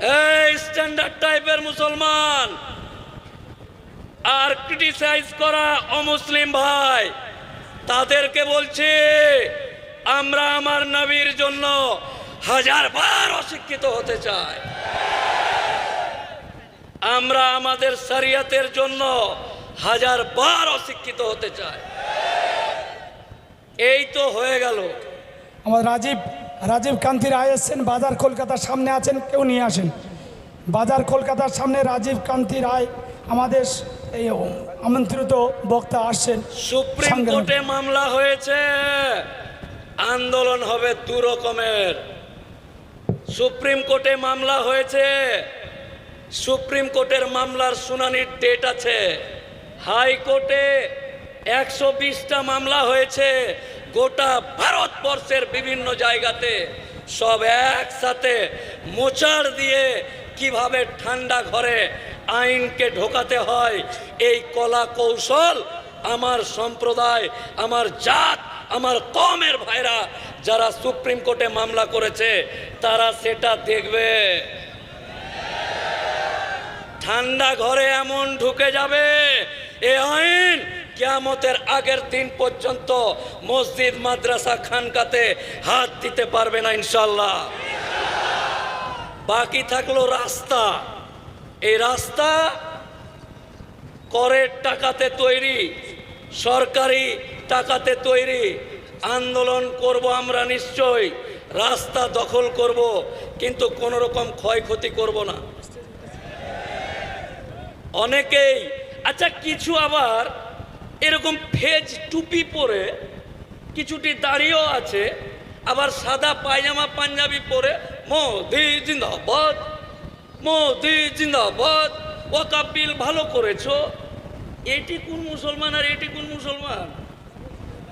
এই স্ট্যান্ডার্ড টাইপের মুসলমান, আর ক্রিটিসাইজ করা অমুসলিম ভাই, তাদেরকে বলছি, আমরা আমার নবীর জন্য হাজার বার অশিক্ষিত হতে চাই। আমরা আমাদের শরিয়তের জন্য হাজার বার অশিক্ষিত হতে চাই। এই তো হয়ে গেল। আমার রাজীব রাজীব কান্তি রায় এসছেন বাজার কলকাতার সামনে আছেন কেউ নিয়ে আসেন। বাজার কলকাতার সামনে রাজীব কান্তি রায় আমাদের এই আমন্ত্রিত বক্তা আসছেন সুপ্রিম কোর্টে মামলা হয়েছে। আন্দোলন হবে দু রকমের। সুপ্রিম কোর্টে মামলা হয়েছে। সুপ্রিম কোর্টের মামলার শুনানির ডেট আছে। হাইকোর্টে একশো বিশটা মামলা হয়েছে। গোটা ভারতবর্ষের বিভিন্ন জায়গাতে সব একসাথে মোচার দিয়ে কীভাবে ঠান্ডা ঘরে আইনকে ঢোকাতে হয়, এই কলা কৌশল আমার সম্প্রদায়, আমার জাত, আমার কমের ভাইরা যারা সুপ্রিম কোর্টে মামলা করেছে, তারা সেটা দেখবে। ঠান্ডা ঘরে এমন ঢুকে যাবে, এ আইন কিয়ামতের আগের দিন পর্যন্ত মসজিদ, মাদ্রাসা, খানকাতে হাত দিতে পারবে না ইনশাল্লাহ বাকি থাকল রাস্তা। এই রাস্তা করের টাকাতে তৈরি, সরকারি টাকাতে তৈরি। আন্দোলন করব আমরা নিশ্চয়, রাস্তা দখল করব, কিন্তু কোনো রকম ক্ষয়ক্ষতি করব না। অনেকেই আচ্ছা কিছু আবার এরকম ফেজ টুপি পরে কিছুটি দাঁড়িয়েও আছে, আবার সাদা পায়জামা পাঞ্জাবি পরে, মোদি জিন্দাবাদ মোদি জিন্দাবাদ ও কাপিল ভালো করেছ। এটি কোন মুসলমান আর এটি কোন মুসলমান?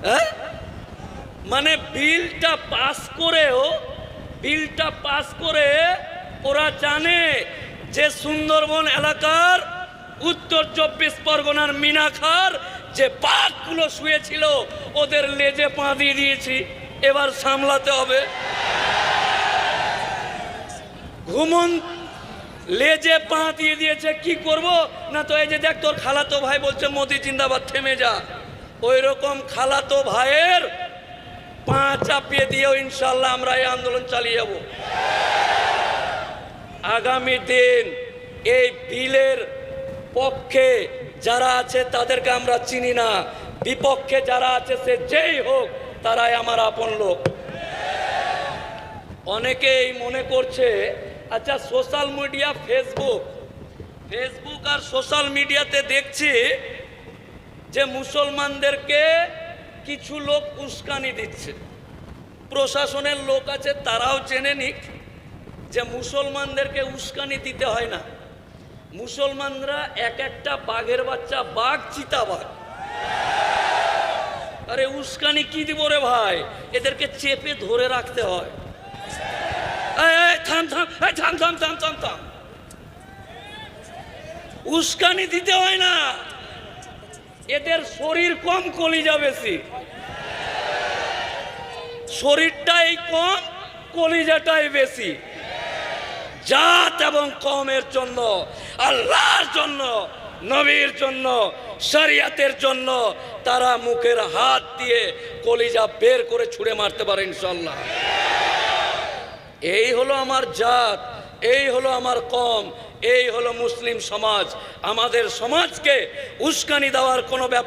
হ্যাঁ? মানে বিলটা পাস করেও, বিলটা পাস করে ওরা জানে যে সুন্দরবন এলাকার উত্তর চব্বিশ পরগনার মিনাখার যে বাঘগুলো শুয়েছিল, ওদের লেজে পা দিয়ে দিয়েছি। এবার সামলাতে হবে। ঘুমন, লেজে পা দিয়ে দিয়েছে, কি করব? না তো এই যে দেখ, তোর খালাতো ভাই বলছে, মোদি, জিন্দাবাদ, থেমে যা। ওই রকম খালাতো ভাইয়ের পা চাপিয়ে দিয়েও ইনশাল্লাহ আমরা এই আন্দোলন চালিয়ে যাব। আগামী দিন এই বিলের পক্ষে যারা আছে তাদেরকে আমরা চিনি না। বিপক্ষে যারা আছে সে যেই হোক, তারাই আমার আপন লোক। অনেকেই মনে করছে আচ্ছা সোশ্যাল মিডিয়া ফেসবুক ফেসবুক আর সোশ্যাল মিডিয়াতে দেখছি যে মুসলমানদেরকে কিছু লোক উস্কানি দিচ্ছে। প্রশাসনের লোক আছে, তারাও জেনে নিক যে মুসলমানদেরকে উস্কানি দিতে হয় না। মুসলমানরা এক একটা বাঘের বাচ্চা বাঘ চিতা বাঘ। আরে উস্কানি কি দিব রে ভাই? এদেরকে চেপে ধরে রাখতে হয়। থাম থাম থাম থাম থাম থাম। উস্কানি দিতে হয় না। এদের শরীর কম কলিজা বেশি। শরীরটাই কম, কলিজাটাই বেশি। জাত এবং কমের জন্য, আল্লাহর জন্য, নবীর জন্য, শরিয়াতের জন্য তারা মুখের হাত দিয়ে কলিজা বের করে ছুঁড়ে মারতে পারে ইনশাল্লাহ এই হলো আমার জাত, এই হলো আমার কম, এই হলো মুসলিম সমাজ। আমাদের সমাজকে উস্কানি দেওয়ার কোনো ব্যাপার